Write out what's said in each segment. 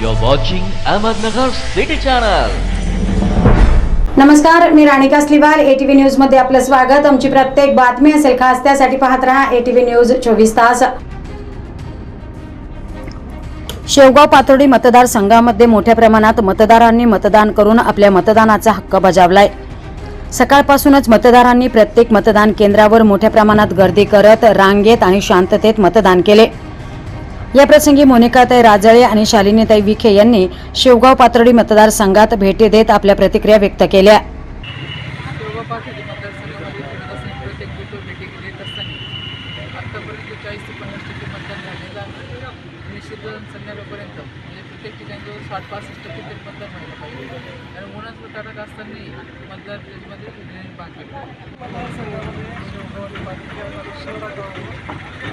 You're watching Ahmednagar City Channel. नमस्कार मी Ranika स्लिवाल. ATV न्यूजमध्ये आपलं स्वागत. आमची प्रत्येक बातमी असेल खास त्यासाठी पाहत राहा एटीव्ही न्यूज चोवीस तास. शेवगाव पातोडी मतदारसंघामध्ये मोठ्या प्रमाणात मतदारांनी मतदान करून आपल्या मतदानाचा हक्क बजावलाय. सकाळपासूनच मतदारांनी प्रत्येक मतदान केंद्रावर मोठ्या प्रमाणात गर्दी करत रांगेत आणि शांततेत मतदान केले. या प्रसंगी मोनिकाताई राजळे आणि शालिनीताई विखे यांनी शेवगाव पातळी मतदारसंघात भेटी देत आपल्या प्रतिक्रिया व्यक्त केल्या.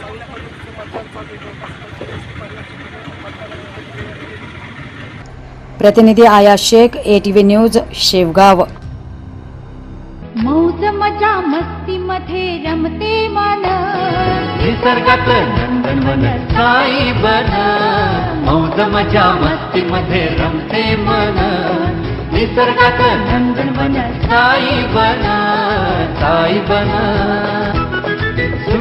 चांगल्या पद्धतीचं मतदान चालू प्रतिनिधी आया शेख एटीव्ही न्यूज शेवगाव मौज मजा मस्ती मध्ये रमते मन. निसर्गात नंदनवन साई बन. मौज मजा मस्ती मध्ये रमते मन. निसर्गात नंदनवन साई बन. साई बन.